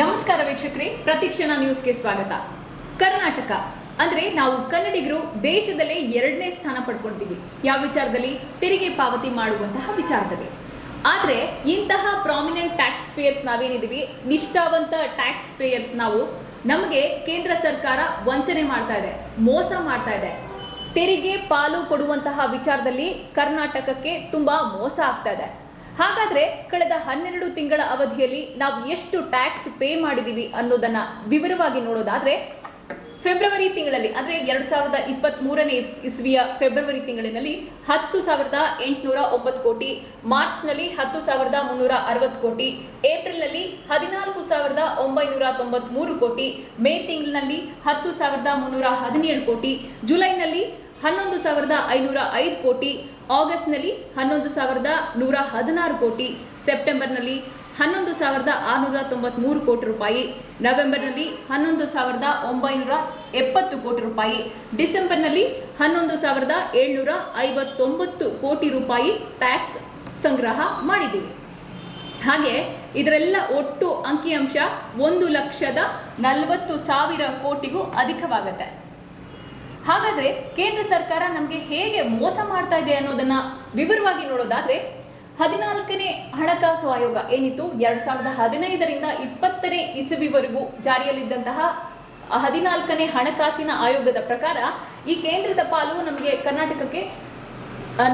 ನಮಸ್ಕಾರ ವೀಕ್ಷಕರೇ ಪ್ರತಿಕ್ಷಣ ನ್ಯೂಸ್ಗೆ ಸ್ವಾಗತ. ಕರ್ನಾಟಕ, ಅಂದ್ರೆ ನಾವು ಕನ್ನಡಿಗರು ದೇಶದಲ್ಲೇ ಎರಡನೇ ಸ್ಥಾನ ಪಡ್ಕೊಳ್ತೀವಿ ಯಾವ ವಿಚಾರದಲ್ಲಿ? ತೆರಿಗೆ ಪಾವತಿ ಮಾಡುವಂತಹ ವಿಚಾರದಲ್ಲಿ. ಆದ್ರೆ ಇಂತಹ ಪ್ರಾಮಿನೆಂಟ್ ಟ್ಯಾಕ್ಸ್ ಪೇಯರ್ಸ್ ನಾವೇನಿದೀವಿ? ನಿಷ್ಠಾವಂತ ಟ್ಯಾಕ್ಸ್ ಪೇಯರ್ಸ್ ನಾವು. ನಮಗೆ ಕೇಂದ್ರ ಸರ್ಕಾರ ವಂಚನೆ ಮಾಡ್ತಾ ಇದೆ, ಮೋಸ ಮಾಡ್ತಾ ಇದೆ. ತೆರಿಗೆ ಪಾಲು ಕೊಡುವಂತಹ ವಿಚಾರದಲ್ಲಿ ಕರ್ನಾಟಕಕ್ಕೆ ತುಂಬಾ ಮೋಸ ಆಗ್ತಾ ಇದೆ. ಹಾಗಾದ್ರೆ ಕಳೆದ ಹನ್ನೆರಡು ತಿಂಗಳ ಅವಧಿಯಲ್ಲಿ ನಾವು ಎಷ್ಟು ಟ್ಯಾಕ್ಸ್ ಪೇ ಮಾಡಿದೀವಿ ಅನ್ನೋದನ್ನ ವಿವರವಾಗಿ ನೋಡೋದಾದ್ರೆ ಫೆಬ್ರವರಿ ತಿಂಗಳಲ್ಲಿ, ಅಂದ್ರೆ ಎರಡ್ ಸಾವಿರದ ಇಪ್ಪತ್ತ್ ಮೂರನೇ ಇಸ್ವಿಯ ಫೆಬ್ರವರಿ ತಿಂಗಳಿನಲ್ಲಿ ಹತ್ತು ಸಾವಿರದ ಎಂಟುನೂರ ಒಂಬತ್ತು ಕೋಟಿ, ಮಾರ್ಚ್ನಲ್ಲಿ ಹತ್ತು ಸಾವಿರದ ಮುನ್ನೂರ ಅರವತ್ತು ಕೋಟಿ, ಏಪ್ರಿಲ್ನಲ್ಲಿ ಹದಿನಾಲ್ಕು ಸಾವಿರದ ಒಂಬೈನೂರ ತೊಂಬತ್ಮೂರು ಕೋಟಿ, ಮೇ ತಿಂಗಳಿನಲ್ಲಿ ಹತ್ತು ಸಾವಿರದ ಮುನ್ನೂರ ಹದಿನೇಳು ಕೋಟಿ, ಜುಲೈನಲ್ಲಿ ಹನ್ನೊಂದು ಸಾವಿರದ ಐನೂರ ಐದು ಕೋಟಿ ಆಗಸ್ಟ್ನಲ್ಲಿ ಹನ್ನೊಂದು ಸಾವಿರದ ನೂರ ಹದಿನಾರು ಕೋಟಿ, ಸೆಪ್ಟೆಂಬರ್ನಲ್ಲಿ ಹನ್ನೊಂದು ಸಾವಿರದ ಆರುನೂರ ತೊಂಬತ್ಮೂರು ಕೋಟಿ ರೂಪಾಯಿ, ನವೆಂಬರ್ನಲ್ಲಿ ಹನ್ನೊಂದು ಸಾವಿರದ ಒಂಬೈನೂರ ಎಪ್ಪತ್ತು ಕೋಟಿ ರೂಪಾಯಿ, ಡಿಸೆಂಬರ್ನಲ್ಲಿ ಹನ್ನೊಂದು ಸಾವಿರದ ಏಳ್ನೂರ ಐವತ್ತೊಂಬತ್ತು ಕೋಟಿ ರೂಪಾಯಿ ಟ್ಯಾಕ್ಸ್ ಸಂಗ್ರಹ ಮಾಡಿದ್ದೀವಿ. ಹಾಗೆ ಇದರೆಲ್ಲ ಒಟ್ಟು ಅಂಕಿಅಂಶ ಒಂದು ಲಕ್ಷದ ನಲವತ್ತು ಸಾವಿರ ಕೋಟಿಗೂ ಅಧಿಕವಾಗುತ್ತೆ. ಹಾಗಾದ್ರೆ ಕೇಂದ್ರ ಸರ್ಕಾರ ನಮಗೆ ಹೇಗೆ ಮೋಸ ಮಾಡ್ತಾ ಇದೆ ಅನ್ನೋದನ್ನ ವಿವರವಾಗಿ ನೋಡೋದಾದ್ರೆ ಹದಿನಾಲ್ಕನೇ ಹಣಕಾಸು ಆಯೋಗ ಏನಿತ್ತು? ಎರಡ್ ಸಾವಿರದ ಹದಿನೈದರಿಂದ ಇಪ್ಪತ್ತನೇ ಇಸವಿವರೆಗೂ ಜಾರಿಯಲ್ಲಿದ್ದಂತಹ ಹದಿನಾಲ್ಕನೇ ಹಣಕಾಸಿನ ಆಯೋಗದ ಪ್ರಕಾರ ಈ ಕೇಂದ್ರದ ಪಾಲು ನಮಗೆ ಕರ್ನಾಟಕಕ್ಕೆ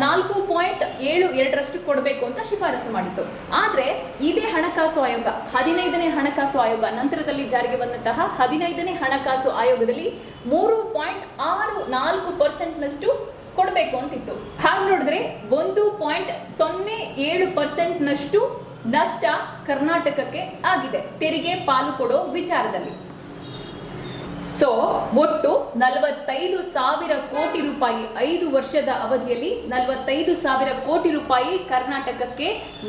ನಾಲ್ಕು ಪಾಯಿಂಟ್ ಏಳು ಎರಡರಷ್ಟು ಕೊಡಬೇಕು ಅಂತ ಶಿಫಾರಸು ಮಾಡಿತ್ತು. ಆದ್ರೆ ಇದೇ ಹಣಕಾಸು ಆಯೋಗ, ಹದಿನೈದನೇ ಹಣಕಾಸು ಆಯೋಗ ನಂತರದಲ್ಲಿ ಜಾರಿಗೆ ಬಂದಂತಹ ಹದಿನೈದನೇ ಹಣಕಾಸು ಆಯೋಗದಲ್ಲಿ ಮೂರು ಪಾಯಿಂಟ್ ಆರು ನಾಲ್ಕು ಪರ್ಸೆಂಟ್ನಷ್ಟು ಕೊಡಬೇಕು ಅಂತಿತ್ತು. ಹಾಗೆ ನೋಡಿದ್ರೆ ಒಂದು ಪಾಯಿಂಟ್ ಸೊನ್ನೆ ಏಳು ಪರ್ಸೆಂಟ್ನಷ್ಟು ನಷ್ಟ ಕರ್ನಾಟಕಕ್ಕೆ ಆಗಿದೆ. ತೆರಿಗೆ ಪಾಲು ಕೊಡೋ ವಿಚಾರದಲ್ಲಿ. ಸೊ ಒಟ್ಟು ನಲವತ್ತೈದು ಸಾವಿರ ಕೋಟಿ ರೂಪಾಯಿ ಐದು ವರ್ಷದ ಅವಧಿಯಲ್ಲಿ ನಲವತ್ತೈದು ಸಾವಿರ ಕೋಟಿ ರೂಪಾಯಿ ಕರ್ನಾಟಕಕ್ಕೆ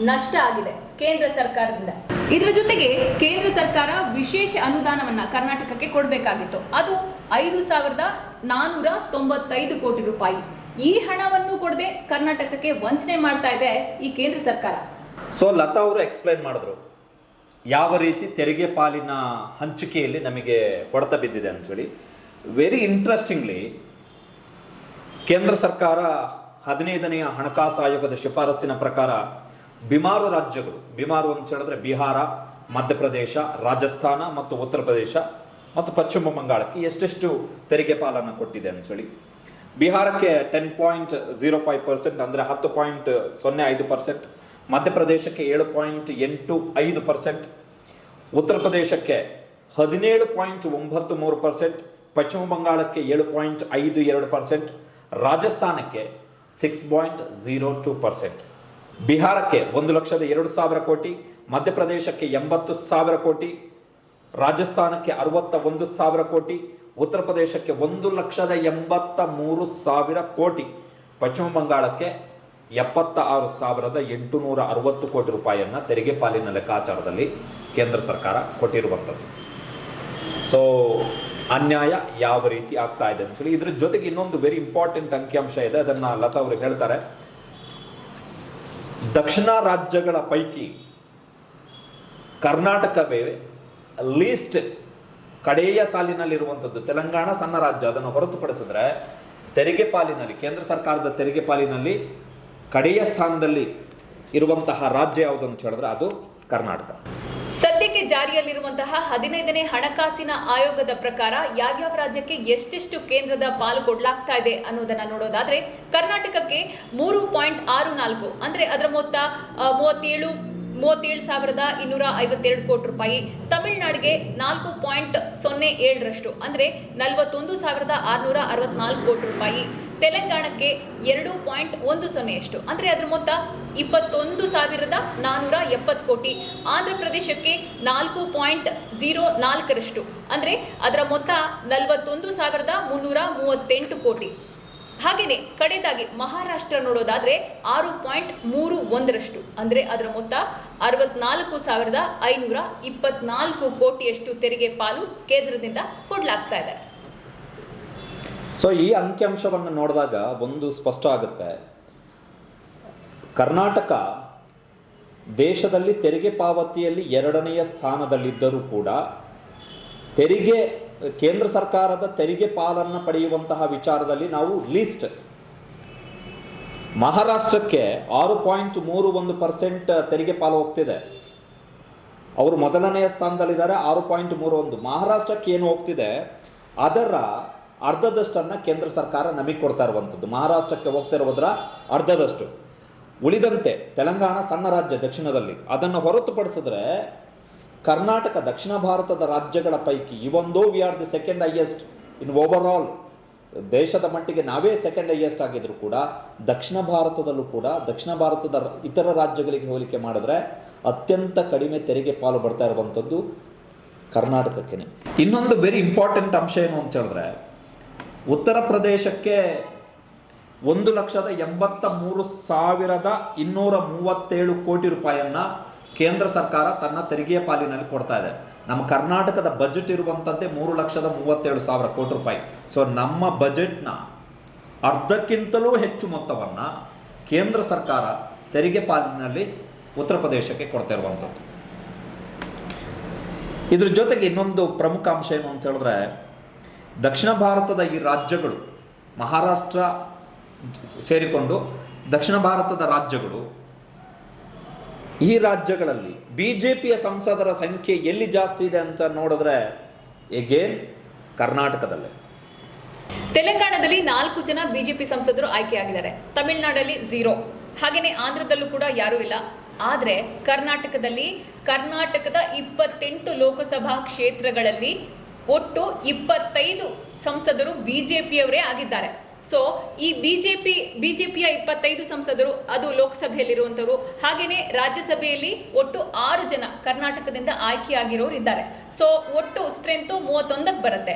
ನಷ್ಟ ಆಗಿದೆ ಕೇಂದ್ರ ಸರ್ಕಾರದಿಂದ. ಇದರ ಜೊತೆಗೆ ಕೇಂದ್ರ ಸರ್ಕಾರ ವಿಶೇಷ ಅನುದಾನವನ್ನ ಕರ್ನಾಟಕಕ್ಕೆ ಕೊಡಬೇಕಾಗಿತ್ತು. ಅದು ಐದು ಸಾವಿರದ ನಾನೂರ ತೊಂಬತ್ತೈದು ಕೋಟಿ ರೂಪಾಯಿ. ಈ ಹಣವನ್ನು ಕೊಡದೆ ಕರ್ನಾಟಕಕ್ಕೆ ವಂಚನೆ ಮಾಡ್ತಾ ಇದೆ ಈ ಕೇಂದ್ರ ಸರ್ಕಾರ. ಸೊ ಲತಾ ಅವರು ಎಕ್ಸ್ಪ್ಲೈನ್ ಮಾಡಿದ್ರು. ಯಾವ ರೀತಿ ತೆರಿಗೆ ಪಾಲಿನ ಹಂಚಿಕೆಯಲ್ಲಿ ನಮಗೆ ಹೊಡೆತ ಬಿದ್ದಿದೆ ಅಂಥೇಳಿ ವೆರಿ ಇಂಟ್ರೆಸ್ಟಿಂಗ್ಲಿ ಕೇಂದ್ರ ಸರ್ಕಾರ ಹದಿನೈದನೆಯ ಹಣಕಾಸು ಆಯೋಗದ ಶಿಫಾರಸ್ಸಿನ ಪ್ರಕಾರ ಬಿಮಾರು ರಾಜ್ಯಗಳು, ಬಿಮಾರು ಅಂತ ಹೇಳಿದ್ರೆ ಬಿಹಾರ, ಮಧ್ಯಪ್ರದೇಶ, ರಾಜಸ್ಥಾನ ಮತ್ತು ಉತ್ತರ ಪ್ರದೇಶ ಮತ್ತು ಪಶ್ಚಿಮ ಬಂಗಾಳಕ್ಕೆ ಎಷ್ಟೆಷ್ಟು ತೆರಿಗೆ ಪಾಲನ್ನು ಕೊಟ್ಟಿದೆ ಅಂತೇಳಿ ಬಿಹಾರಕ್ಕೆ ten point zero five percent ಅಂದರೆ ಹತ್ತು ಪಾಯಿಂಟ್ ಸೊನ್ನೆ ಐದು ಪರ್ಸೆಂಟ್ ಮಧ್ಯಪ್ರದೇಶಕ್ಕೆ ಏಳು ಪಾಯಿಂಟ್ ಎಂಟು ಐದು ಪರ್ಸೆಂಟ್, ಉತ್ತರ ಪ್ರದೇಶಕ್ಕೆ ಹದಿನೇಳು ಪಾಯಿಂಟ್ ಒಂಬತ್ತು ಮೂರು ಪರ್ಸೆಂಟ್, ಪಶ್ಚಿಮ ಬಂಗಾಳಕ್ಕೆ ಏಳು ಪಾಯಿಂಟ್ ಐದು ಎರಡು percent, ರಾಜಸ್ಥಾನಕ್ಕೆ six point zero two percent. ಬಿಹಾರಕ್ಕೆ ಒಂದು ಲಕ್ಷದ ಎರಡು ಸಾವಿರ ಕೋಟಿ, ಮಧ್ಯಪ್ರದೇಶಕ್ಕೆ ಎಂಬತ್ತು ಸಾವಿರ ಕೋಟಿ, ರಾಜಸ್ಥಾನಕ್ಕೆ ಅರವತ್ತ ಒಂದು ಸಾವಿರ ಕೋಟಿ, ಉತ್ತರ ಪ್ರದೇಶಕ್ಕೆ ಒಂದು ಲಕ್ಷದ ಎಂಬತ್ತ ಮೂರು ಸಾವಿರ ಕೋಟಿ, ಪಶ್ಚಿಮ ಬಂಗಾಳಕ್ಕೆ ಎಪ್ಪತ್ತ ಆರು ಸಾವಿರದ ಎಂಟುನೂರ ಅರವತ್ತು ಕೋಟಿ ರೂಪಾಯಿಯನ್ನು ತೆರಿಗೆ ಪಾಲಿನ ಲೆಕ್ಕಾಚಾರದಲ್ಲಿ ಕೇಂದ್ರ ಸರ್ಕಾರ ಕೊಟ್ಟಿರುವಂಥದ್ದು. ಸೊ ಅನ್ಯಾಯ ಯಾವ ರೀತಿ ಆಗ್ತಾ ಇದೆ ಅಂತ ಹೇಳಿ, ಇದ್ರ ಜೊತೆಗೆ ಇನ್ನೊಂದು ವೆರಿ ಇಂಪಾರ್ಟೆಂಟ್ ಅಂಕಿಅಂಶ ಇದೆ, ಅದನ್ನ ಲತಾ ಅವರು ಹೇಳ್ತಾರೆ. ದಕ್ಷಿಣ ರಾಜ್ಯಗಳ ಪೈಕಿ ಕರ್ನಾಟಕವೇ ಲೀಸ್ಟ್ ಕಡೆಯ ಸಾಲಿನಲ್ಲಿರುವಂಥದ್ದು, ತೆಲಂಗಾಣ ಸಣ್ಣ ರಾಜ್ಯ, ಅದನ್ನು ಹೊರತುಪಡಿಸಿದ್ರೆ ತೆರಿಗೆ ಪಾಲಿನಲ್ಲಿ, ಕೇಂದ್ರ ಸರ್ಕಾರದ ತೆರಿಗೆ ಪಾಲಿನಲ್ಲಿ ಕಡೆಯ ಸ್ಥಾನದಲ್ಲಿ ಇರುವಂತಹ ರಾಜ್ಯ ಯಾವುದು ಅಂತ ಹೇಳಿದ್ರೆ ಅದು ಕರ್ನಾಟಕ. ಸದ್ಯಕ್ಕೆ ಜಾರಿಯಲ್ಲಿರುವಂತಹ ಹದಿನೈದನೇ ಹಣಕಾಸಿನ ಆಯೋಗದ ಪ್ರಕಾರ ಯಾವ್ಯಾವ ರಾಜ್ಯಕ್ಕೆ ಎಷ್ಟೆಷ್ಟು ಕೇಂದ್ರದ ಪಾಲು ಕೊಡಲಾಗ್ತಾ ಇದೆ ಅನ್ನೋದನ್ನ ನೋಡೋದಾದ್ರೆ ಕರ್ನಾಟಕಕ್ಕೆ ಮೂರು ಪಾಯಿಂಟ್ ಆರು ನಾಲ್ಕು, ಅಂದ್ರೆ ಅದರ ಮೊತ್ತ ಮೂವತ್ತೇಳು ಮೂವತ್ತೇಳು ಸಾವಿರದ ಇನ್ನೂರ ಐವತ್ತೆರಡು ಕೋಟಿ ರೂಪಾಯಿ. ತಮಿಳುನಾಡಿಗೆ ನಾಲ್ಕು ಪಾಯಿಂಟ್ ಸೊನ್ನೆ ಏಳರಷ್ಟು, ಅಂದ್ರೆ ನಲವತ್ತೊಂದು ಸಾವಿರದ ಆರುನೂರ ಅರವತ್ನಾಲ್ಕು ಕೋಟಿ ರೂಪಾಯಿ. ತೆಲಂಗಾಣಕ್ಕೆ ಎರಡು ಪಾಯಿಂಟ್ ಒಂದು ಸೊನ್ನೆಯಷ್ಟು ಅಂದರೆ ಅದರ ಮೊತ್ತ ಇಪ್ಪತ್ತೊಂದು ಸಾವಿರದ ನಾನೂರ ಎಪ್ಪತ್ತು ಕೋಟಿ. ಆಂಧ್ರ ಪ್ರದೇಶಕ್ಕೆ ನಾಲ್ಕು ಪಾಯಿಂಟ್ ಝೀರೋ ನಾಲ್ಕರಷ್ಟು. ಅಂದರೆ ಅದರ ಮೊತ್ತ ನಲವತ್ತೊಂದು ಸಾವಿರದ ಮುನ್ನೂರ ಮೂವತ್ತೆಂಟು ಕೋಟಿ. ಹಾಗೆಯೇ ಕಡೆದಾಗಿ ಮಹಾರಾಷ್ಟ್ರ ನೋಡೋದಾದರೆ ಆರು ಪಾಯಿಂಟ್ ಮೂರು ಒಂದರಷ್ಟು. ಅಂದರೆ ಅದರ ಮೊತ್ತ ಅರವತ್ನಾಲ್ಕು ಸಾವಿರದ ಐನೂರ ಇಪ್ಪತ್ನಾಲ್ಕು ಕೋಟಿಯಷ್ಟು ತೆರಿಗೆ ಪಾಲು ಕೇಂದ್ರದಿಂದ ಕೊಡಲಾಗ್ತಾ ಇದೆ. ಸೊ ಈ ಅಂಕಿಅಂಶವನ್ನು ನೋಡಿದಾಗ ಒಂದು ಸ್ಪಷ್ಟ ಆಗುತ್ತೆ. ಕರ್ನಾಟಕ ದೇಶದಲ್ಲಿ ತೆರಿಗೆ ಪಾವತಿಯಲ್ಲಿ ಎರಡನೆಯ ಸ್ಥಾನದಲ್ಲಿದ್ದರೂ ಕೂಡ ತೆರಿಗೆ, ಕೇಂದ್ರ ಸರ್ಕಾರದ ತೆರಿಗೆ ಪಾಲನ್ನು ಪಡೆಯುವಂತಹ ವಿಚಾರದಲ್ಲಿ ನಾವು ಲೀಸ್ಟ್. ಮಹಾರಾಷ್ಟ್ರಕ್ಕೆ ಆರು ಪಾಯಿಂಟ್ ಮೂರು ಒಂದು ಪರ್ಸೆಂಟ್ ತೆರಿಗೆ ಪಾಲು ಹೋಗ್ತಿದೆ. ಅವರು ಮೊದಲನೆಯ ಸ್ಥಾನದಲ್ಲಿದ್ದಾರೆ, ಆರು ಪಾಯಿಂಟ್ ಮೂರು ಒಂದು. ಮಹಾರಾಷ್ಟ್ರಕ್ಕೆ ಏನು ಹೋಗ್ತಿದೆ? ಅದರ ಅರ್ಧದಷ್ಟನ್ನು ಕೇಂದ್ರ ಸರ್ಕಾರ ನಮಗೆ ಕೊಡ್ತಾ ಇರುವಂಥದ್ದು. ಮಹಾರಾಷ್ಟ್ರಕ್ಕೆ ಹೋಗ್ತಾ ಹೋಗ್ತಿರೋದ್ರ ಅರ್ಧದಷ್ಟು. ಉಳಿದಂತೆ ತೆಲಂಗಾಣ ಸಣ್ಣ ರಾಜ್ಯ ದಕ್ಷಿಣದಲ್ಲಿ. ಅದನ್ನು ಹೊರತುಪಡಿಸಿದ್ರೆ ಕರ್ನಾಟಕ, ದಕ್ಷಿಣ ಭಾರತದ ರಾಜ್ಯಗಳ ಪೈಕಿ ಇವೊಂದು we are the second highest in overall ದೇಶದ ಮಟ್ಟಿಗೆ ನಾವೇ ಸೆಕೆಂಡ್ ಹೈಯೆಸ್ಟ್ ಆಗಿದ್ರು ಕೂಡ, ದಕ್ಷಿಣ ಭಾರತದಲ್ಲೂ ಕೂಡ, ದಕ್ಷಿಣ ಭಾರತದ ಇತರ ರಾಜ್ಯಗಳಿಗೆ ಹೋಲಿಕೆ ಮಾಡಿದ್ರೆ ಅತ್ಯಂತ ಕಡಿಮೆ ತೆರಿಗೆ ಪಾಲು ಬರ್ತಾ ಇರುವಂಥದ್ದು ಕರ್ನಾಟಕಕ್ಕೇನೆ ಇನ್ನೊಂದು ವೆರಿ ಇಂಪಾರ್ಟೆಂಟ್ ಅಂಶ ಏನು ಅಂತ ಹೇಳಿದ್ರೆ ಉತ್ತರ ಪ್ರದೇಶಕ್ಕೆ ಒಂದು ಲಕ್ಷದ ಎಂಬತ್ತ ಮೂರು ಸಾವಿರದ ಇನ್ನೂರ ಮೂವತ್ತೇಳು ಕೋಟಿ ರೂಪಾಯಿಯನ್ನು ಕೇಂದ್ರ ಸರ್ಕಾರ ತನ್ನ ತೆರಿಗೆಯ ಪಾಲಿನಲ್ಲಿ ಕೊಡ್ತಾ ಇದೆ. ನಮ್ಮ ಕರ್ನಾಟಕದ ಬಜೆಟ್ ಇರುವಂಥದ್ದೇ ಮೂರು ಲಕ್ಷದ ಮೂವತ್ತೇಳು ಸಾವಿರ ಕೋಟಿ ರೂಪಾಯಿ. ಸೊ ನಮ್ಮ ಬಜೆಟ್ನ ಅರ್ಧಕ್ಕಿಂತಲೂ ಹೆಚ್ಚು ಮೊತ್ತವನ್ನು ಕೇಂದ್ರ ಸರ್ಕಾರ ತೆರಿಗೆ ಪಾಲಿನಲ್ಲಿ ಉತ್ತರ ಪ್ರದೇಶಕ್ಕೆ ಕೊಡ್ತಾ ಇರುವಂಥದ್ದು ಇದ್ರ ಜೊತೆಗೆ ಇನ್ನೊಂದು ಪ್ರಮುಖ ಅಂಶ ಏನು ಅಂತ ಹೇಳಿದ್ರೆ ದಕ್ಷಿಣ ಭಾರತದ ಈ ರಾಜ್ಯಗಳು, ಮಹಾರಾಷ್ಟ್ರ ಸೇರಿಕೊಂಡು ದಕ್ಷಿಣ ಭಾರತದ ರಾಜ್ಯಗಳು, ಈ ರಾಜ್ಯಗಳಲ್ಲಿ ಬಿಜೆಪಿಯ ಸಂಸದರ ಸಂಖ್ಯೆ ಎಲ್ಲಿ ಜಾಸ್ತಿ ಇದೆ ಅಂತ ನೋಡಿದ್ರೆ ಎಗೇನ್ ಕರ್ನಾಟಕದಲ್ಲೇ. ತೆಲಂಗಾಣದಲ್ಲಿ ನಾಲ್ಕು ಜನ ಬಿಜೆಪಿ ಸಂಸದರು ಆಯ್ಕೆಯಾಗಿದ್ದಾರೆ. ತಮಿಳುನಾಡಲ್ಲಿ ಝೀರೋ ಹಾಗೇನೆ ಆಂಧ್ರದಲ್ಲೂ ಕೂಡ ಯಾರೂ ಇಲ್ಲ. ಆದರೆ ಕರ್ನಾಟಕದಲ್ಲಿ, ಕರ್ನಾಟಕದ ಇಪ್ಪತ್ತೆಂಟು ಲೋಕಸಭಾ ಕ್ಷೇತ್ರಗಳಲ್ಲಿ ಒಟ್ಟು ಇಪ್ಪತ್ತೈದು ಸಂಸದರು ಬಿಜೆಪಿಯವರೇ ಆಗಿದ್ದಾರೆ. ಸೊ ಈ ಬಿಜೆಪಿ, ಬಿಜೆಪಿಯ ಇಪ್ಪತ್ತೈದು ಸಂಸದರು ಅದು ಲೋಕಸಭೆಯಲ್ಲಿರುವಂಥವರು. ಹಾಗೇನೆ ರಾಜ್ಯಸಭೆಯಲ್ಲಿ ಒಟ್ಟು ಆರು ಜನ ಕರ್ನಾಟಕದಿಂದ ಆಯ್ಕೆಯಾಗಿರೋರು ಇದ್ದಾರೆ ಸೊ ಒಟ್ಟು ಸ್ಟ್ರೆಂತು ಮೂವತ್ತೊಂದಕ್ಕೆ ಬರುತ್ತೆ.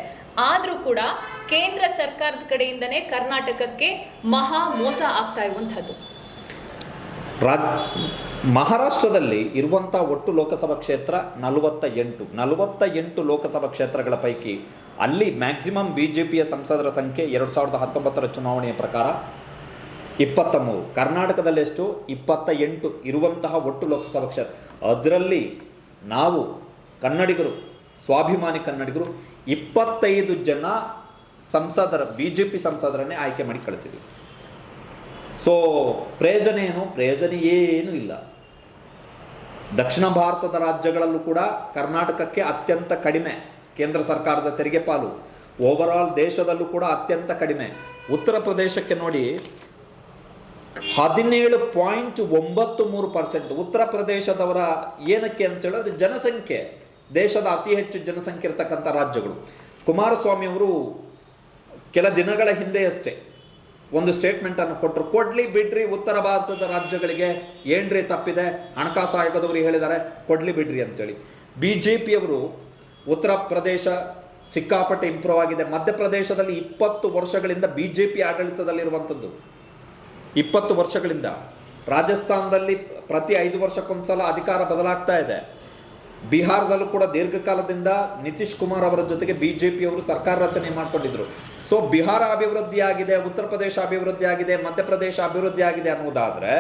ಆದ್ರೂ ಕೂಡ ಕೇಂದ್ರ ಸರ್ಕಾರದ ಕಡೆಯಿಂದನೇ ಕರ್ನಾಟಕಕ್ಕೆ ಮಹಾ ಮೋಸ ಆಗ್ತಾ ಇರುವಂತಹದ್ದು ರಾಜ್ ಮಹಾರಾಷ್ಟ್ರದಲ್ಲಿ ಇರುವಂಥ ಒಟ್ಟು ಲೋಕಸಭಾ ಕ್ಷೇತ್ರ ನಲವತ್ತ ಎಂಟು ನಲವತ್ತ ಎಂಟು ಲೋಕಸಭಾ ಕ್ಷೇತ್ರಗಳ ಪೈಕಿ ಅಲ್ಲಿ ಮ್ಯಾಕ್ಸಿಮಮ್ ಬಿ ಜೆ ಪಿಯ ಸಂಸದರ ಸಂಖ್ಯೆ ಎರಡು ಸಾವಿರದ ಹತ್ತೊಂಬತ್ತರ ಚುನಾವಣೆಯ ಪ್ರಕಾರ ಇಪ್ಪತ್ತ ಮೂರು ಕರ್ನಾಟಕದಲ್ಲಿ ಎಷ್ಟು? ಇಪ್ಪತ್ತ ಎಂಟು ಇರುವಂತಹ ಒಟ್ಟು ಲೋಕಸಭಾ ಕ್ಷೇತ್ರ. ಅದರಲ್ಲಿ ನಾವು ಕನ್ನಡಿಗರು, ಸ್ವಾಭಿಮಾನಿ ಕನ್ನಡಿಗರು ಇಪ್ಪತ್ತೈದು ಜನ ಸಂಸದರ ಬಿ ಜೆ ಪಿ ಸಂಸದರನ್ನೇ ಆಯ್ಕೆ ಮಾಡಿ ಕಳಿಸಿದ್ವಿ. ಸೊ ಪ್ರಯೋಜನ ಏನು? ಪ್ರಯೋಜನ ಏನೂ ಇಲ್ಲ. ದಕ್ಷಿಣ ಭಾರತದ ರಾಜ್ಯಗಳಲ್ಲೂ ಕೂಡ ಕರ್ನಾಟಕಕ್ಕೆ ಅತ್ಯಂತ ಕಡಿಮೆ, ಕೇಂದ್ರ ಸರ್ಕಾರದ ತೆರಿಗೆ ಪಾಲು. ಓವರ್ ದೇಶದಲ್ಲೂ ಕೂಡ ಅತ್ಯಂತ ಕಡಿಮೆ. ಉತ್ತರ ಪ್ರದೇಶಕ್ಕೆ ನೋಡಿ, ಹದಿನೇಳು ಪಾಯಿಂಟ್ ಒಂಬತ್ತು ಮೂರು ಪರ್ಸೆಂಟ್. ಉತ್ತರ ಪ್ರದೇಶದವರ ಏನಕ್ಕೆ ಅಂತ ಹೇಳಿದ್ರೆ ಜನಸಂಖ್ಯೆ. ದೇಶದ ಅತಿ ಹೆಚ್ಚು ಜನಸಂಖ್ಯೆ ಇರತಕ್ಕಂಥ ರಾಜ್ಯಗಳು. ಕುಮಾರಸ್ವಾಮಿ ಅವರು ಕೆಲ ದಿನಗಳ ಹಿಂದೆಯಷ್ಟೇ ಒಂದು ಸ್ಟೇಟ್ಮೆಂಟ್ ಅನ್ನು ಕೊಟ್ಟರು ಕೊಡ್ಲಿ ಬಿಡ್ರಿ ಉತ್ತರ ಭಾರತದ ರಾಜ್ಯಗಳಿಗೆ. ಏನ್ರಿ ತಪ್ಪಿದೆ? ಹಣಕಾಸು ಆಯೋಗದವರು ಹೇಳಿದ್ದಾರೆ, ಕೊಡ್ಲಿ ಬಿಡ್ರಿ ಅಂತೇಳಿ. ಬಿ ಜೆ ಪಿಯವರು ಉತ್ತರ ಪ್ರದೇಶ ಸಿಕ್ಕಾಪಟ್ಟೆ ಇಂಪ್ರೂವ್ ಆಗಿದೆ. ಮಧ್ಯಪ್ರದೇಶದಲ್ಲಿ ಇಪ್ಪತ್ತು ವರ್ಷಗಳಿಂದ ಬಿ ಜೆ ಪಿ ಆಡಳಿತದಲ್ಲಿರುವಂಥದ್ದು. ಇಪ್ಪತ್ತು ವರ್ಷಗಳಿಂದ. ರಾಜಸ್ಥಾನದಲ್ಲಿ ಪ್ರತಿ ಐದು ವರ್ಷಕ್ಕೊಂದ್ಸಲ ಅಧಿಕಾರ ಬದಲಾಗ್ತಾ ಇದೆ. ಬಿಹಾರದಲ್ಲೂ ಕೂಡ ದೀರ್ಘಕಾಲದಿಂದ ನಿತೀಶ್ ಕುಮಾರ್ ಅವರ ಜೊತೆಗೆ ಬಿ ಜೆ ಅವರು ಸರ್ಕಾರ ರಚನೆ ಮಾಡ್ಕೊಂಡಿದ್ರು. ಸೊ ಬಿಹಾರ ಅಭಿವೃದ್ಧಿ ಆಗಿದೆ ಉತ್ತರ ಪ್ರದೇಶ ಅಭಿವೃದ್ಧಿ ಆಗಿದೆ ಮಧ್ಯಪ್ರದೇಶ ಅಭಿವೃದ್ಧಿ ಆಗಿದೆ ಅನ್ನೋದಾದ್ರೆ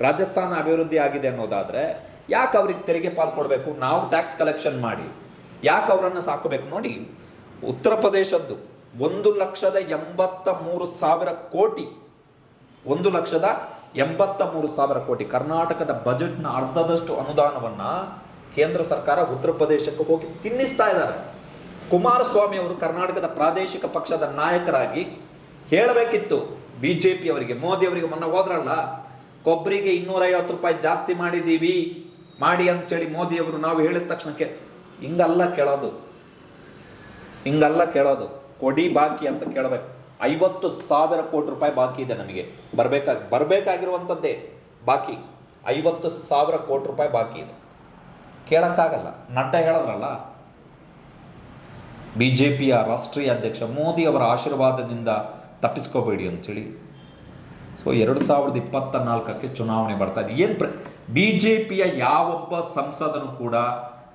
ರಾಜಸ್ಥಾನ ಅಭಿವೃದ್ಧಿ ಆಗಿದೆ ಅನ್ನೋದಾದರೆ, ಯಾಕೆ ಅವ್ರಿಗೆ ತೆರಿಗೆ ಪಾಲ್ ಕೊಡಬೇಕು? ನಾವು ಟ್ಯಾಕ್ಸ್ ಕಲೆಕ್ಷನ್ ಮಾಡಿ. ಯಾಕೆ ಅವರನ್ನು ಸಾಕಬೇಕು? ನೋಡಿ ಉತ್ತರ ಪ್ರದೇಶದ್ದು ಒಂದು ಲಕ್ಷದ ಎಂಬತ್ತ ಮೂರು ಸಾವಿರ ಕೋಟಿ. ಒಂದು ಲಕ್ಷದ ಎಂಬತ್ತ ಮೂರು ಸಾವಿರ ಕೋಟಿ. ಕರ್ನಾಟಕದ ಬಜೆಟ್ನ ಅರ್ಧದಷ್ಟು ಅನುದಾನವನ್ನ ಕೇಂದ್ರ ಸರ್ಕಾರ ಉತ್ತರ ಪ್ರದೇಶಕ್ಕೆ ಹೋಗಿ ತಿನ್ನಿಸ್ತಾ ಇದ್ದಾರೆ. ಕುಮಾರಸ್ವಾಮಿ ಅವರು ಕರ್ನಾಟಕದ ಪ್ರಾದೇಶಿಕ ಪಕ್ಷದ ನಾಯಕರಾಗಿ ಹೇಳಬೇಕಿತ್ತು. ಬಿ ಜೆ ಪಿ ಅವರಿಗೆ, ಮೋದಿ ಅವರಿಗೆ ಮೊನ್ನೆ ಹೋದ್ರಲ್ಲ, ಕೊಬ್ಬರಿಗೆ ಇನ್ನೂರೈವತ್ತು ರೂಪಾಯಿ ಜಾಸ್ತಿ ಮಾಡಿದ್ದೀವಿ ಮಾಡಿ ಅಂತೇಳಿ ಮೋದಿ ಅವರು ನಾವು ಹೇಳಿದ ತಕ್ಷಣಕ್ಕೆ, ಹಿಂಗಲ್ಲ ಕೇಳೋದು. ಹಿಂಗಲ್ಲ ಕೇಳೋದು. ಕೊಡಿ ಬಾಕಿ ಅಂತ ಕೇಳಬೇಕು. ಐವತ್ತು ಸಾವಿರ ಕೋಟಿ ರೂಪಾಯಿ ಬಾಕಿ ಇದೆ ನಮಗೆ. ಬರ್ಬೇಕಾಗಿ ಬರಬೇಕಾಗಿರುವಂಥದ್ದೇ ಬಾಕಿ. ಐವತ್ತು ಸಾವಿರ ಕೋಟಿ ರೂಪಾಯಿ ಬಾಕಿ ಇದೆ. ಕೇಳಕ್ಕಾಗಲ್ಲ. ನಡ್ಡ ಹೇಳಿದ್ರಲ್ಲ. ಬಿ ಜೆ ಪಿಯ ರಾಷ್ಟ್ರೀಯ ಅಧ್ಯಕ್ಷ ಮೋದಿ ಅವರ ಆಶೀರ್ವಾದದಿಂದ ತಪ್ಪಿಸ್ಕೋಬೇಡಿ ಅಂಥೇಳಿ ಸೊ ಎರಡು ಸಾವಿರದ ಇಪ್ಪತ್ತ ನಾಲ್ಕಕ್ಕೆ ಚುನಾವಣೆ ಬರ್ತಾ ಇದೆ. ಏನು ಪ್ರ ಬಿ ಜೆ ಪಿಯ ಯಾವೊಬ್ಬ ಸಂಸದನು ಕೂಡ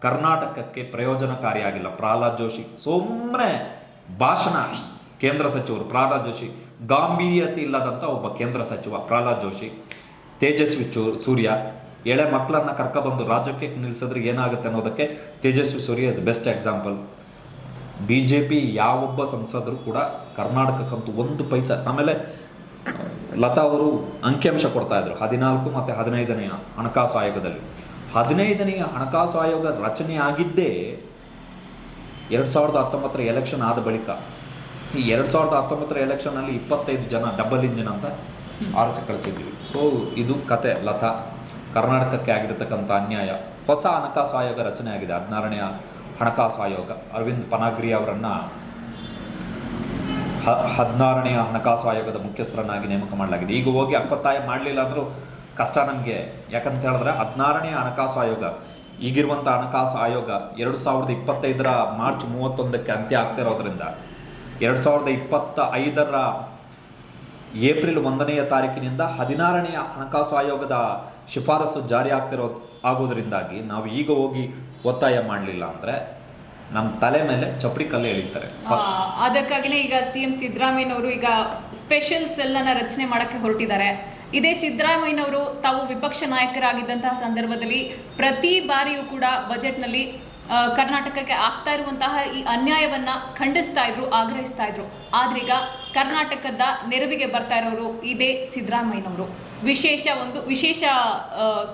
ಕರ್ನಾಟಕಕ್ಕೆ ಪ್ರಯೋಜನಕಾರಿಯಾಗಿಲ್ಲ ಪ್ರಹ್ಲಾದ್ ಜೋಶಿ ಸುಮ್ಮನೆ ಭಾಷಣ ಕೇಂದ್ರ ಸಚಿವರು, ಪ್ರಹ್ಲಾದ್ ಜೋಶಿ ಗಾಂಭೀರ್ಯತೆ ಇಲ್ಲದಂಥ ಒಬ್ಬ ಕೇಂದ್ರ ಸಚಿವ ಪ್ರಹ್ಲಾದ್ ಜೋಶಿ, ತೇಜಸ್ವಿ ಚೂ, ಸೂರ್ಯ, ಎಳೆ ಮಕ್ಕಳನ್ನ ಕರ್ಕೊಬಂದು ರಾಜ್ಯಕ್ಕೆ ನಿಲ್ಲಿಸಿದ್ರೆ ಏನಾಗುತ್ತೆ ಅನ್ನೋದಕ್ಕೆ Tejasvi Surya is best example B J P ಯಾವೊಬ್ಬ ಸಂಸದರು ಕೂಡ ಕರ್ನಾಟಕಕ್ಕಂತೂ ಒಂದು ಪೈಸ, ಆಮೇಲೆ ಲತಾ ಅವರು ಅಂಕಿಅಂಶ ಕೊಡ್ತಾ ಇದ್ರು, ಹದಿನಾಲ್ಕು ಮತ್ತು ಹದಿನೈದನೆಯ ಹಣಕಾಸು ಆಯೋಗದಲ್ಲಿ. ಹದಿನೈದನೆಯ ಹಣಕಾಸು ಆಯೋಗ ರಚನೆ ಆಗಿದ್ದೇ ಎರಡು ಸಾವಿರದ ಹತ್ತೊಂಬತ್ತರ ಎಲೆಕ್ಷನ್ ಆದ ಬಳಿಕ, ಈ ಎರಡು ಸಾವಿರದ ಹತ್ತೊಂಬತ್ತರ ಎಲೆಕ್ಷನಲ್ಲಿ ಇಪ್ಪತ್ತೈದು ಜನ ಡಬಲ್ ಇಂಜಿನ್ ಅಂತ ಆರಿಸಿ ಕಳಿಸಿದ್ವಿ. ಸೊ ಇದು ಕತೆ, ಲತಾ. ಕರ್ನಾಟಕಕ್ಕೆ ಆಗಿರತಕ್ಕಂಥ ಅನ್ಯಾಯ. ಹೊಸ ಹಣಕಾಸು ಆಯೋಗ ರಚನೆ ಆಗಿದೆ, ಹದಿನಾರನೆಯ ಹಣಕಾಸು ಆಯೋಗ ಅರವಿಂದ್ ಪನಾಗ್ರಿ ಅವರನ್ನು ಹ ಹದಿನಾರನೆಯ ಹಣಕಾಸು ಆಯೋಗದ ಮುಖ್ಯಸ್ಥರನ್ನಾಗಿ ನೇಮಕ ಮಾಡಲಾಗಿದೆ. ಈಗ ಹೋಗಿ ಅಕ್ಕೊತ್ತಾಯ ಮಾಡಲಿಲ್ಲ ಅಂದರೂ ಕಷ್ಟ ನಮಗೆ. ಯಾಕಂತ ಹೇಳಿದ್ರೆ ಹದಿನಾರನೆಯ ಹಣಕಾಸು ಆಯೋಗ ಈಗಿರುವಂಥ ಹಣಕಾಸು ಆಯೋಗ ಎರಡು ಸಾವಿರದ ಇಪ್ಪತ್ತೈದರ ಮಾರ್ಚ್ ಮೂವತ್ತೊಂದಕ್ಕೆ ಅಂತ್ಯ ಆಗ್ತಿರೋದ್ರಿಂದ ಎರಡು ಸಾವಿರದ ಇಪ್ಪತ್ತ ಐದರ ಏಪ್ರಿಲ್ ಒಂದನೆಯ ತಾರೀಕಿನಿಂದ ಹದಿನಾರನೆಯ ಹಣಕಾಸು ಆಯೋಗದ ಶಿಫಾರಸು ಜಾರಿ ಆಗ್ತಿರೋ ಆಗೋದ್ರಿಂದಾಗಿ ನಾವು ಈಗ ಹೋಗಿ ಒತ್ತಾಯ ಮಾಡಲಿಲ್ಲ ಅಂದ್ರೆ ನಮ್ಮ ತಲೆ ಮೇಲೆ ಚಪ್ಪಡಿ ಕಲ್ಲು ಎಳಿತಾರೆ. ಅದಕ್ಕಾಗಿನೇ ಈಗ ಸಿ ಎಂ ಸಿದ್ದರಾಮಯ್ಯನವರು ಈಗ ಸ್ಪೆಷಲ್ ಸೆಲ್ ಅನ್ನ ರಚನೆ ಮಾಡಕ್ಕೆ ಹೊರಟಿದ್ದಾರೆ. ಇದೇ ಸಿದ್ದರಾಮಯ್ಯನವರು ತಾವು ವಿಪಕ್ಷ ನಾಯಕರಾಗಿದ್ದಂತಹ ಸಂದರ್ಭದಲ್ಲಿ ಪ್ರತಿ ಬಾರಿಯೂ ಕೂಡ ಬಜೆಟ್ನಲ್ಲಿ ಕರ್ನಾಟಕಕ್ಕೆ ಆಗ್ತಾ ಇರುವಂತಹ ಈ ಅನ್ಯಾಯವನ್ನ ಖಂಡಿಸ್ತಾ ಇದ್ರು, ಆಗ್ರಹಿಸ್ತಾ ಇದ್ರು. ಆದ್ರೀಗ ಕರ್ನಾಟಕದ ನೆರವಿಗೆ ಬರ್ತಾ ಇರೋರು ಇದೇ ಸಿದ್ದರಾಮಯ್ಯನವರು. ವಿಶೇಷ ಒಂದು ವಿಶೇಷ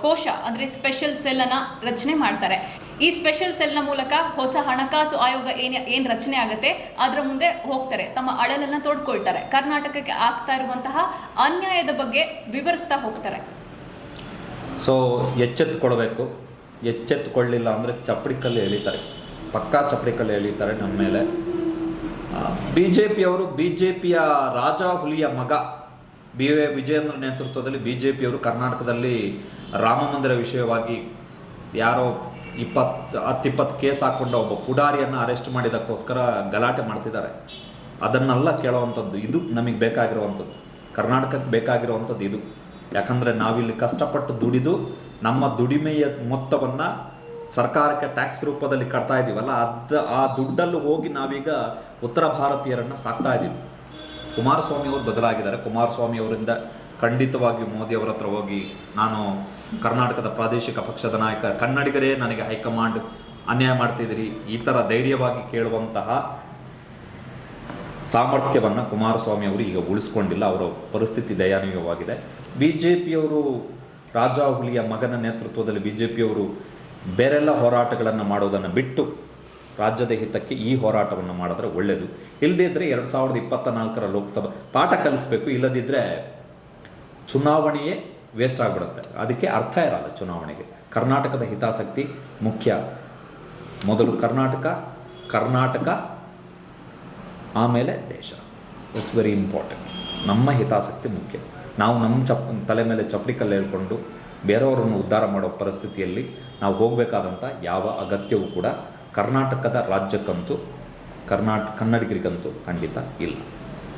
ಕೋಶ ಅಂದ್ರೆ ಸ್ಪೆಷಲ್ ಸೆಲ್ ಅನ್ನ ರಚನೆ ಮಾಡ್ತಾರೆ. ಈ ಸ್ಪೆಷಲ್ ಸೆಲ್ನ ಮೂಲಕ ಹೊಸ ಹಣಕಾಸು ಆಯೋಗ ಏನು ಏನು ರಚನೆ ಆಗುತ್ತೆ, ಅದರ ಮುಂದೆ ಹೋಗ್ತಾರೆ, ತಮ್ಮ ಅಳಲನ್ನ ತೋಡ್ಕೊಳ್ತಾರೆ. ಕರ್ನಾಟಕಕ್ಕೆ ಆಗ್ತಾ ಇರುವಂತಹ ಅನ್ಯಾಯದ ಬಗ್ಗೆ ವಿವರಿಸ್ತಾ ಹೋಗ್ತಾರೆ. ಸೊ ಎಚ್ಚೆತ್ತುಕೊಳ್ಬೇಕು ಎಚ್ಚೆತ್ತುಕೊಳ್ಳಿಲ್ಲ ಅಂದರೆ ಚಪ್ಪಡಿಕಲ್ಲಿ ಎಳಿತಾರೆ. ಪಕ್ಕಾ ಚಪ್ಪಡಿಕಲ್ಲಿ ಎಳಿತಾರೆ ನಮ್ಮ ಮೇಲೆ. ಬಿ ಜೆ ಪಿಯವರು ಬಿ ಜೆ ಪಿಯ ರಾಜ ಹುಲಿಯ ಮಗ, ಬಿ ವಿ ವಿಜಯೇಂದ್ರ ನೇತೃತ್ವದಲ್ಲಿ ಬಿ ಜೆ ಪಿಯವರು ಕರ್ನಾಟಕದಲ್ಲಿ ರಾಮ ಮಂದಿರ ವಿಷಯವಾಗಿ ಯಾರೋ ಇಪ್ಪತ್ತು ಹತ್ತಿಪ್ಪತ್ತು ಕೇಸ್ ಹಾಕೊಂಡ ಒಬ್ಬ ಪುಡಾರಿಯನ್ನು ಅರೆಸ್ಟ್ ಮಾಡಿದಕ್ಕೋಸ್ಕರ ಗಲಾಟೆ ಮಾಡ್ತಿದ್ದಾರೆ. ಅದನ್ನೆಲ್ಲ ಕೇಳುವಂಥದ್ದು ಇದು, ನಮಗೆ ಬೇಕಾಗಿರುವಂಥದ್ದು. ಕರ್ನಾಟಕಕ್ಕೆ ಬೇಕಾಗಿರುವಂಥದ್ದು ಇದು. ಯಾಕಂದರೆ ನಾವಿಲ್ಲಿ ಕಷ್ಟಪಟ್ಟು ದುಡಿದು, ನಮ್ಮ ದುಡಿಮೆಯ ಮೊತ್ತವನ್ನು ಸರ್ಕಾರಕ್ಕೆ ಟ್ಯಾಕ್ಸ್ ರೂಪದಲ್ಲಿ ಕಟ್ತಾ ಇದ್ದೀವಲ್ಲ ಅದ, ಆ ದುಡ್ಡಲ್ಲೂ ಹೋಗಿ ನಾವೀಗ ಉತ್ತರ ಭಾರತೀಯರನ್ನು ಸಾಕ್ತಾ ಇದ್ದೀವಿ ಕುಮಾರಸ್ವಾಮಿ ಅವರು ಬದಲಾಗಿದ್ದಾರೆ. ಕುಮಾರಸ್ವಾಮಿ ಅವರಿಂದ ಖಂಡಿತವಾಗಿ ಮೋದಿ ಅವರ ಹತ್ರ ಹೋಗಿ ನಾನು ಕರ್ನಾಟಕದ ಪ್ರಾದೇಶಿಕ ಪಕ್ಷದ ನಾಯಕ, ಕನ್ನಡಿಗರೇ ನನಗೆ ಹೈಕಮಾಂಡ್ ಅನ್ಯಾಯ ಮಾಡ್ತಿದ್ದೀರಿ. ಈ ಥರ ಧೈರ್ಯವಾಗಿ ಕೇಳುವಂತಹ ಸಾಮರ್ಥ್ಯವನ್ನು ಕುಮಾರಸ್ವಾಮಿ ಅವರು ಈಗ ಉಳಿಸ್ಕೊಂಡಿಲ್ಲ. ಅವರ ಪರಿಸ್ಥಿತಿ ದಯಾನೀಯವಾಗಿದೆ. ಬಿ ಜೆ ಪಿಯವರು ರಾಜ ಹುಲಿಯ ಮಗನ ನೇತೃತ್ವದಲ್ಲಿ ಬಿ ಜೆ ಪಿಯವರು ಬೇರೆಲ್ಲ ಹೋರಾಟಗಳನ್ನು ಮಾಡೋದನ್ನು ಬಿಟ್ಟು ರಾಜ್ಯದ ಹಿತಕ್ಕೆ ಈ ಹೋರಾಟವನ್ನು ಮಾಡಿದ್ರೆ ಒಳ್ಳೆಯದು ಇಲ್ಲದೇ ಇದ್ದರೆ ಎರಡು ಸಾವಿರದ ಇಪ್ಪತ್ತ ನಾಲ್ಕರ ಲೋಕಸಭಾ ಪಾಠ ಕಲಿಸ್ಬೇಕು. ಇಲ್ಲದಿದ್ದರೆ ಚುನಾವಣೆಯೇ ವೇಸ್ಟ್ ಆಗಿಬಿಡುತ್ತೆ. ಅದಕ್ಕೆ ಅರ್ಥ ಇರಲ್ಲ ಚುನಾವಣೆಗೆ. ಕರ್ನಾಟಕದ ಹಿತಾಸಕ್ತಿ ಮುಖ್ಯ. ಮೊದಲು ಕರ್ನಾಟಕ ಕರ್ನಾಟಕ, ಆಮೇಲೆ ದೇಶ. ಇಟ್ಸ್ ವೆರಿ ಇಂಪಾರ್ಟೆಂಟ್ ನಮ್ಮ ಹಿತಾಸಕ್ತಿ ಮುಖ್ಯ. ನಾವು ನಮ್ಮ ಚಪ್, ತಲೆ ಮೇಲೆ ಚಪ್ಪಡಿ ಕಲ್ಲು ಹೇಳ್ಕೊಂಡು ಬೇರೆಯವರನ್ನು ಉದ್ಧಾರ ಮಾಡೋ ಪರಿಸ್ಥಿತಿಯಲ್ಲಿ ನಾವು ಹೋಗಬೇಕಾದಂಥ ಯಾವ ಅಗತ್ಯವೂ ಕೂಡ ಕರ್ನಾಟಕದ ರಾಜ್ಯಕ್ಕಂತೂ ಕರ್ನಾಟಕ ಕನ್ನಡಿಗರಿಗಂತೂ ಖಂಡಿತ ಇಲ್ಲ.